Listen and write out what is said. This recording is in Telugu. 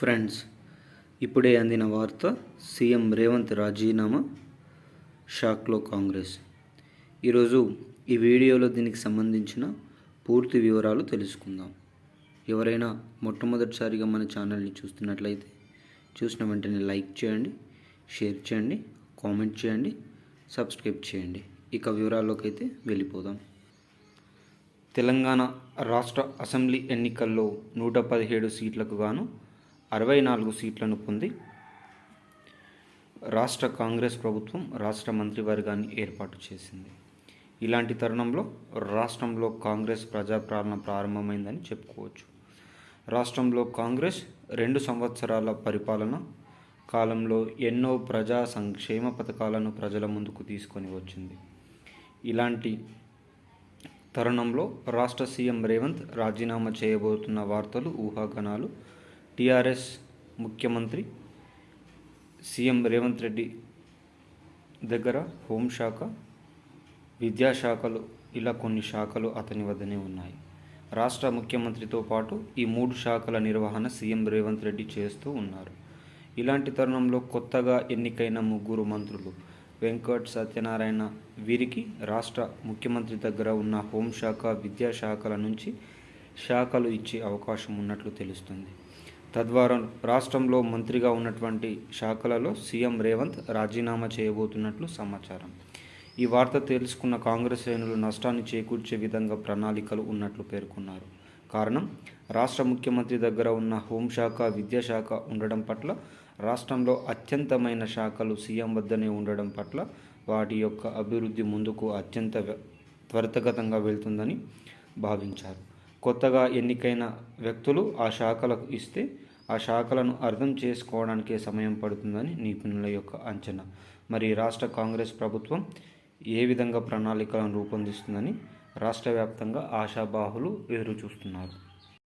ఫ్రెండ్స్ ఇప్పుడే అందిన వార్త సీఎం రేవంత్ రాజీనామా షాక్లో కాంగ్రెస్. ఈరోజు ఈ వీడియోలో దీనికి సంబంధించిన పూర్తి వివరాలు తెలుసుకుందాం. ఎవరైనా మొట్టమొదటిసారిగా మన ఛానల్ని చూస్తున్నట్లయితే చూసిన వెంటనే లైక్ చేయండి షేర్ చేయండి కామెంట్ చేయండి సబ్స్క్రైబ్ చేయండి. ఇక వివరాల్లోకి అయితే వెళ్ళిపోదాం. తెలంగాణ రాష్ట్ర అసెంబ్లీ ఎన్నికల్లో నూట పదిహేడు సీట్లకు గాను అరవై నాలుగు సీట్లను పొంది రాష్ట్ర కాంగ్రెస్ ప్రభుత్వం రాష్ట్ర మంత్రివర్గాన్ని ఏర్పాటు చేసింది. ఇలాంటి తరుణంలో రాష్ట్రంలో కాంగ్రెస్ ప్రజాపాలన ప్రారంభమైందని చెప్పుకోవచ్చు. రాష్ట్రంలో కాంగ్రెస్ రెండు సంవత్సరాల పరిపాలన కాలంలో ఎన్నో ప్రజా సంక్షేమ పథకాలను ప్రజల ముందుకు తీసుకొని వచ్చింది. ఇలాంటి తరుణంలో రాష్ట్ర సీఎం రేవంత్ రాజీనామా చేయబోతున్న వార్తలు ఊహాగానాలు టీఆర్ఎస్ ముఖ్యమంత్రి సీఎం రేవంత్ రెడ్డి దగ్గర హోంశాఖ విద్యాశాఖలు ఇలా కొన్ని శాఖలు అతని వద్దనే ఉన్నాయి. రాష్ట్ర ముఖ్యమంత్రితో పాటు ఈ మూడు శాఖల నిర్వహణ సీఎం రేవంత్ రెడ్డి చేస్తూ ఉన్నారు. ఇలాంటి తరుణంలో కొత్తగా ఎన్నికైన ముగ్గురు మంత్రులు వెంకట్ సత్యనారాయణ వీరికి రాష్ట్ర ముఖ్యమంత్రి దగ్గర ఉన్న హోంశాఖ విద్యాశాఖల నుంచి శాఖలు ఇచ్చే అవకాశం ఉన్నట్లు తెలుస్తుంది. తద్వారా రాష్ట్రంలో మంత్రిగా ఉన్నటువంటి శాఖలలో సీఎం రేవంత్ రాజీనామా చేయబోతున్నట్లు సమాచారం. ఈ వార్త తెలుసుకున్న కాంగ్రెస్ శ్రేణులు నష్టాన్ని చేకూర్చే విధంగా ప్రణాళికలు ఉన్నట్లు పేర్కొన్నారు. కారణం రాష్ట్ర ముఖ్యమంత్రి దగ్గర ఉన్న హోంశాఖ విద్యాశాఖ ఉండడం పట్ల రాష్ట్రంలో అత్యంతమైన శాఖలు సీఎం వద్దనే ఉండడం పట్ల వాటి యొక్క అభివృద్ధి ముందుకు అత్యంత త్వరితగతంగా వెళ్తుందని భావించారు. కొత్తగా ఎన్నికైన వ్యక్తులు ఆ శాఖలకు ఇస్తే ఆ శాఖలను అర్థం చేసుకోవడానికే సమయం పడుతుందని నిపుణుల యొక్క అంచనా. మరి రాష్ట్ర కాంగ్రెస్ ప్రభుత్వం ఏ విధంగా ప్రణాళికలను రూపొందిస్తుందని రాష్ట్ర వ్యాప్తంగా ఆశాబాహులు ఎదురు చూస్తున్నారు